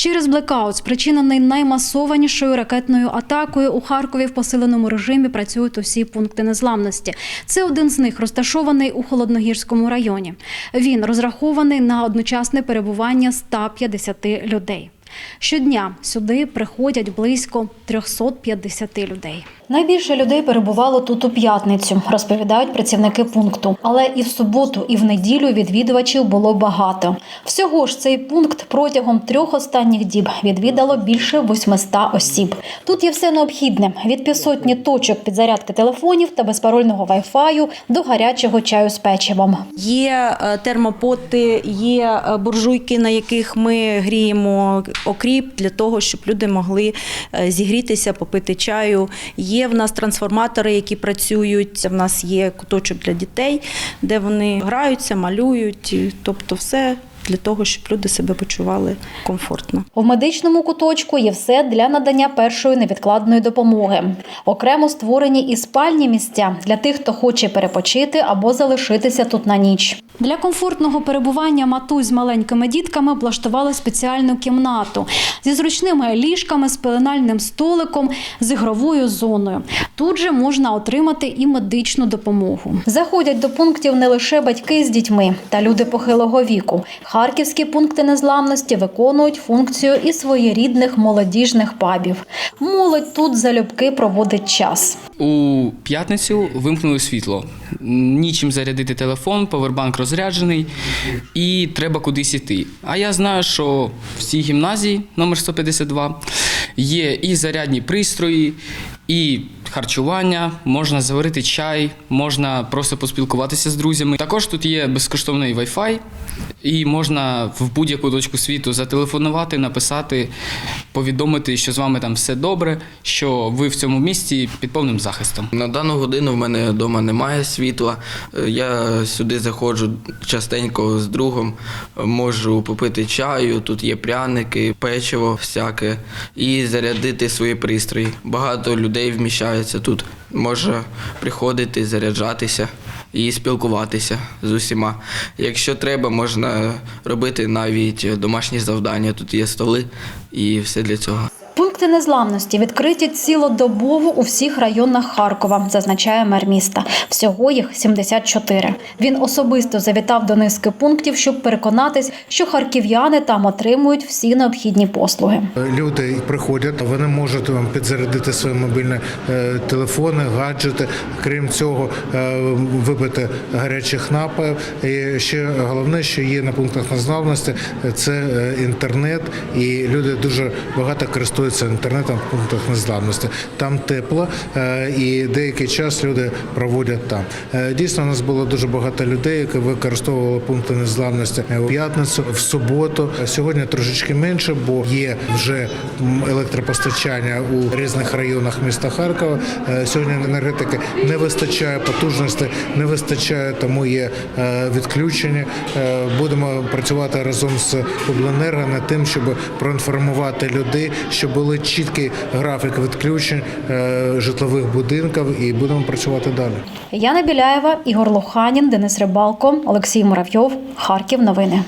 Через блекаут, спричинений наймасованішою ракетною атакою, у Харкові в посиленому режимі працюють усі пункти незламності. Це один з них розташований у Холодногірському районі. Він розрахований на одночасне перебування 150 людей. Щодня сюди приходять близько 350 людей. Найбільше людей перебувало тут у п'ятницю, розповідають працівники пункту. Але і в суботу, і в неділю відвідувачів було багато. Всього ж цей пункт протягом трьох останніх діб відвідало більше 800 осіб. Тут є все необхідне: від півсотні точок підзарядки телефонів та безпарольного вайфаю до гарячого чаю з печивом. Є е, термопоти, є е, буржуйки, на яких ми гріємо окріп для того, щоб люди могли е, зігрітися, попити чаю. Є в нас трансформатори, які працюють. В нас є куточок для дітей, де вони граються, малюють. Тобто, все для того, щоб люди себе почували комфортно. В медичному куточку є все для надання першої невідкладної допомоги. Окремо створені і спальні місця для тих, хто хоче перепочити або залишитися тут на ніч. Для комфортного перебування матусь з маленькими дітками облаштували спеціальну кімнату зі зручними ліжками, з пеленальним столиком, з ігровою зоною. Тут же можна отримати і медичну допомогу. Заходять до пунктів не лише батьки з дітьми та люди похилого віку. Харківські пункти незламності виконують функцію і своєрідних молодіжних пабів. Молодь тут залюбки проводить час. У п'ятницю вимкнули світло. Нічим зарядити телефон, повербанк розряджений, і треба кудись іти. А я знаю, що в цій гімназії номер 152 є і зарядні пристрої, і харчування, можна заварити чай, можна просто поспілкуватися з друзями. Також тут є безкоштовний Wi-Fi, і можна в будь-яку точку світу зателефонувати, написати, повідомити, що з вами там все добре, що ви в цьому місці під повним захистом. На дану годину в мене вдома немає світла. Е, Я сюди заходжу частенько з другом, можу попити чаю, тут є пряники, печиво всяке, і зарядити свої пристрої. Багато людей вміщається тут. Може приходити, заряджатися і спілкуватися з усіма. Якщо треба, можна робити навіть домашні завдання. Тут є столи і все для цього. Пункти незламності відкриті цілодобово у всіх районах Харкова, зазначає мер міста. Всього їх 74. Він особисто завітав до низки пунктів, щоб переконатись, що харків'яни там отримують всі необхідні послуги. Люди приходять, вони можуть вам підзарядити свої мобільні е, телефони, гаджети. Крім цього, е, випити гарячих напоїв. І ще головне, що є на пунктах незламності, це е, інтернет, і люди дуже багато користуються інтернетом в пунктах незламності. Там тепло, е, і деякий час люди проводять там. Е, Дійсно, у нас було дуже багато людей, які використовували пункти незламності у п'ятницю, в суботу. Сьогодні трошечки менше, бо є вже електропостачання у різних районах міста Харкова. Е, Сьогодні енергетики не вистачає потужності, не вистачає, тому є е, відключення. Е, Будемо працювати разом з обленерго над тим, щоб проінформувати людей, щоб були чіткий графік відключень е, житлових будинків, і будемо працювати далі. Яна Біляєва, Ігор Лоханін, Денис Рибалко, Олексій Муравйов, Харків. Новини.